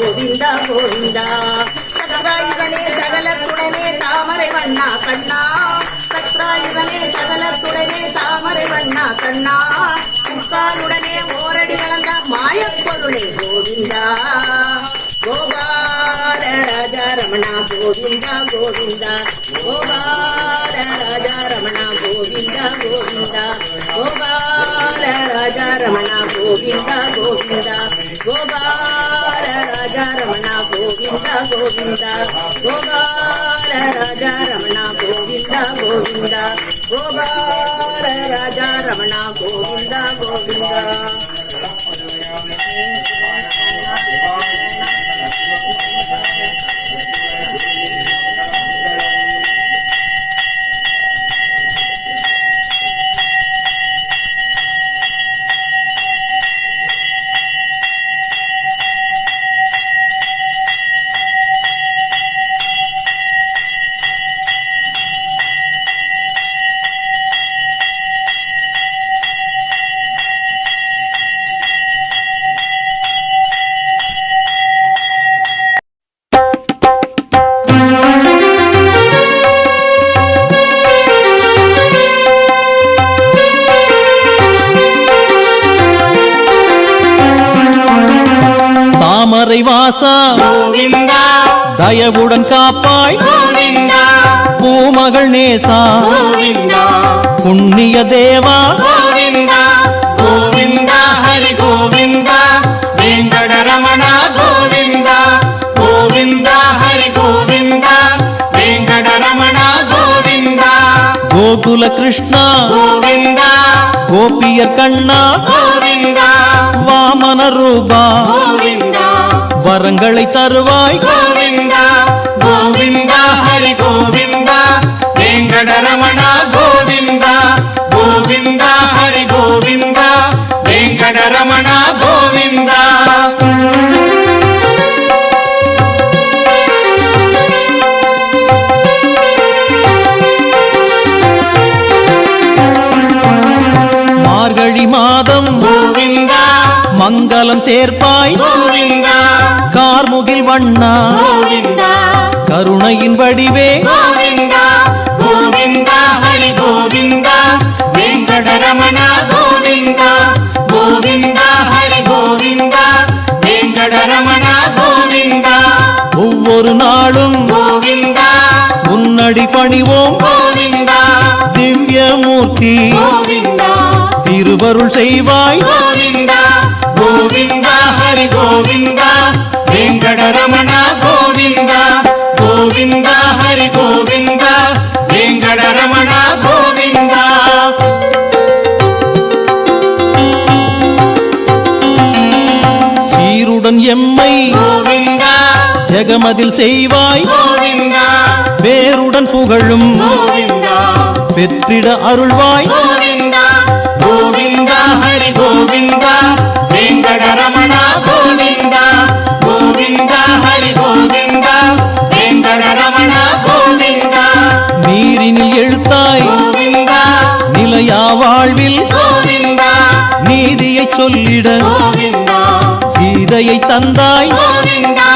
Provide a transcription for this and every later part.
கோவிந்தா கோவிந்தா சத்ராயுதனே சகலத்துடனே தாமரை வண்ணா கண்ணா சத்ராயுதனே சகலத்துடனே தாமரை வண்ணா கண்ணா முக்காலுடனே ஓரடி கலந்த மாயப் பொருளே கோவிந்தா கோபால ராஜா ரமணா கோவிந்தா கோவிந்தா கோபால ராஜா ரமணா கோவிந்தா கோவிந்தா கோபால ராஜா ரமணா கோவிந்தா கோவிந்தா கோவிந்தா கோபால ராஜா ரமணா கோவிந்தா கோவிந்தா கோபால தாமரை வாசா கோவிந்தா தயவுடன் காப்பாய் கோவிந்தா பூமகள் நேசா கோவிந்தா புண்ணிய தேவா கோவிந்தா கோவிந்தா ஹரி கோவிந்தா வெங்கடரமண கோவிந்தா கோவிந்தா ஹரி கோவிந்தா வெங்கடரமண கோவிந்தா கோகுல கிருஷ்ணா கோவிந்தா கோபியர் கண்ணா கோவிந்தா வாமன ரூபா கோவிந்தா வரங்களை தருவாய். கோவிந்தா கோவிந்தா ஹரி கோவிந்தா வெங்கடரமண கோவிந்தா கோவிந்தா ஹரி கோவிந்தா வெங்கடரமண கோவிந்தா. மார்கழி மாதம் கோவிந்தா மங்களம் சேர்ப்பாய். கோவிந்தா வண்ணா. கோவிந்தா. கருணையின் வடிவே. கோவிந்தா கோவிந்தா ஹரி கோவிந்தா. வெங்கடரமண கோவிந்தா. கோவிந்தா ஹரி கோவிந்தா. வெங்கடரமண கோவிந்தா. ஒவ்வொரு நாளும் கோவிந்தா. முன்னடி பணிவோம். கோவிந்தா. திவ்ய மூர்த்தி கோவிந்தா. திருவருள் செய்வாய். கோவிந்தா. கோவிந்தா ஹரி கோவிந்தா. வெங்கடரமண கோவிந்தா கோவிந்தா ஹரி கோவிந்தா வெங்கடரமண கோவிந்தா. சீருடன் எம்மை கோவிந்தா ஜெகமதில் செய்வாய். கோவிந்தா. பேருடன் புகழும். கோவிந்தா. பெற்றிட அருள்வாய். கோவிந்தா கோவிந்தா. சொல்லிட கீதையை தந்தாய். கோவிந்தா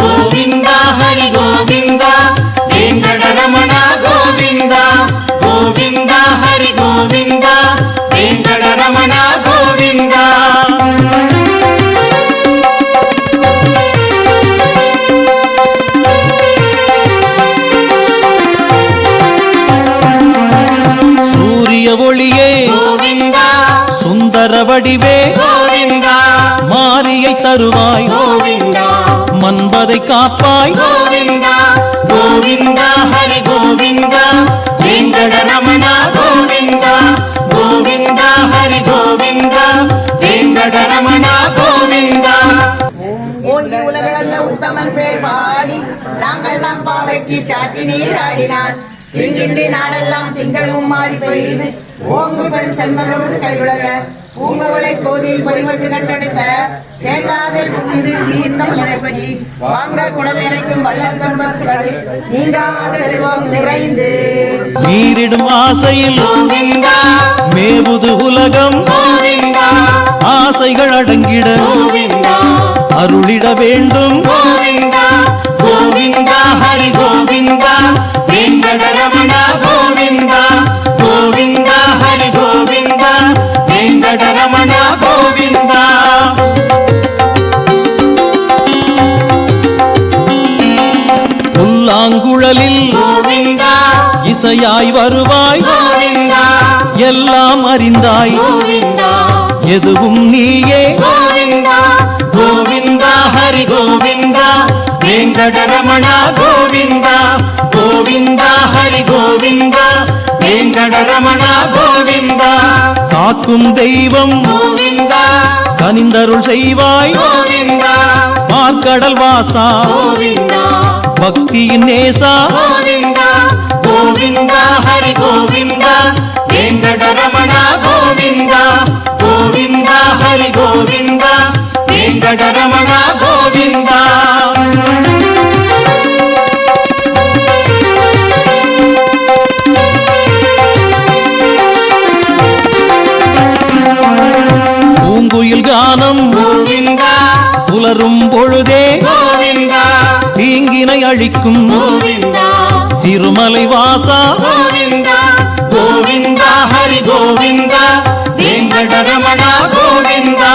கோவிந்தா ஹரி கோவிந்தா. சுந்தர வடிவே கோவிந்தா. மாரியை தருவாய். கோவிந்தா. மன்பதை காப்பாய். கோவிந்தா. கோவிந்தா ஹரி கோவிந்தா. வெங்கடரமண கோவிந்தா. கோவிந்தா ஹரி கோவிந்தா. வெங்கடரமண கோவிந்தா. ஓங்கி உலகளந்த உத்தமன் பேர் பாடி நாங்கெல்லாம் பாவைக்கு சாத்தி நீராடினார் திங்கின்றி நாடெல்லாம் திங்களும் மாறி பெய்து ஓங்கு பெண் செந்தனோடு கைவிளக பூங்குவளை கோதில் பொறிவண்டு கண்டெடுத்த தேங்காத புண்ணிரு சீர்ந்த மலரைப்படி வாங்க குடம் இறைக்கும் வள்ளல் பண்பஸ்கள் நீங்கா செல்வம் நிறைந்து. நீரிடும் ஆசையில் மேவுது உலகம். ஆசைகள் அடங்கிட. அருளிட வேண்டும். வெங்கடரமண கோவிந்தா கோவிந்தா ஹரி கோவிந்தா வெங்கடரமண கோவிந்தா. புல்லாங்குழலில் இசையாய் வருவாய். எல்லாம் அறிந்தாய். எதுவும் நீயே. கோவிந்தா கோவிந்தா ஹரி கோவிந்தா. வெங்கடரமண கோவிந்தா கோவிந்தா ஹரி கோவிந்தா வெங்கடரமண கோவிந்தா. காக்கும் தெய்வம் கோவிந்தா. கனிந்தருள் செய்வாய். கோவிந்தா. பார்க்கடல் வாசா. கோவிந்தா. பக்தியின் நேசா. கோவிந்தா. கோவிந்தா ஹரி கோவிந்தா வெங்கடரமண கோவிந்தா. கோவிந்தா ஹரி கோவிந்தா வெங்கடரமண புலரும் பொழுதே தீங்கினை அழிக்கும் திருமலை வாசா. கோவிந்தா. கோவிந்தா ஹரி கோவிந்தா. வெங்கடரமண கோவிந்தா.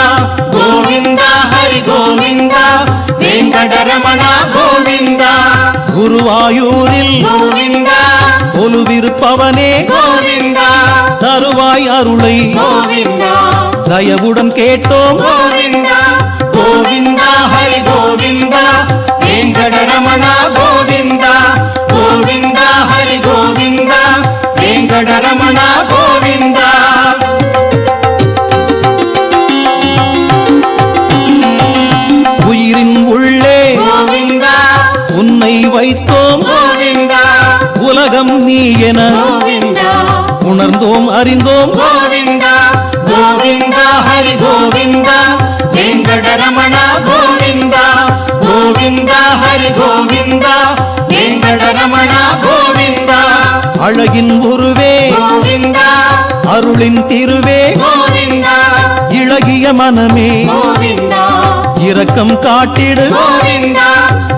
கோவிந்தா ஹரி கோவிந்தா. வெங்கடரமண கோவிந்தா. குருவாயூரில் கோவிந்தா. கொலுவிருப்பவனே கோவிந்தா. தருவாய் அருளை. கோவிந்தா. தயவுடன் கேட்டோம். கோவிந்தா. கோவிந்தா ஹரி கோவிந்தா வெங்கடரமண கோவிந்தா கோவிந்தா ஹரி கோவிந்தா வெங்கடரமண கோவிந்தா. உயிரின் உள்ளே கோவிந்தா உன்னை வைத்தோம். கோவிந்தா உலகம் நீ என கோவிந்தா. உணர்ந்தோம் அறிந்தோம். கோவிந்தா கோவிந்தா ஹரி கோவிந்தா. வெங்கடரமண கோவிந்தா கோவிந்தா ஹரி கோவிந்தா வெங்கடரமண கோவிந்தா. அழகின் உருவே கோவிந்தா அருளின் திருவே கோவிந்தா. இளகிய மனமே கோவிந்தா. இரக்கம் காட்டிடு. கோவிந்தா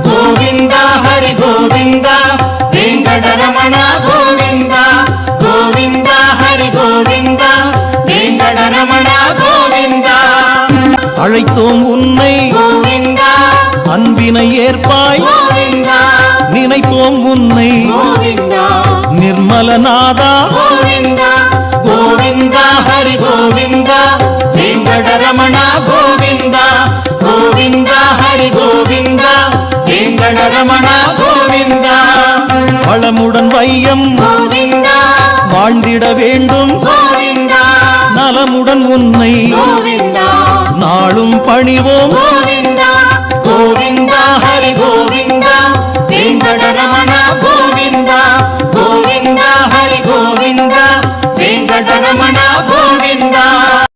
கோவிந்தா ஹரி கோவிந்தா வெங்கடரமண கோவிந்தா. கோவிந்தா ஹரி கோவிந்தா வெங்கடரமண கோவிந்தா அழைத்தோம் உன்னை. அன்பினை ஏற்பாய். நினைப்போம் உன்னை. நிர்மலநாதா. கோவிந்தா. ஹரி கோவிந்தா. வெங்கடரமண கோவிந்தா. கோவிந்தா. ஹரி கோவிந்தா. வெங்கடரமண கோவிந்தா. வளமுடன் வையம். வாழ்ந்திட வேண்டும். கோவிந்தா. நலமுடன் உன்னை கோவிந்தா. நாளும் பணிவோம். கோவிந்தா. கோவிந்தா ஹரி கோவிந்தா. வெங்கடரமண கோவிந்தா. கோவிந்தா ஹரி கோவிந்தா. வெங்கடரமண கோவிந்தா.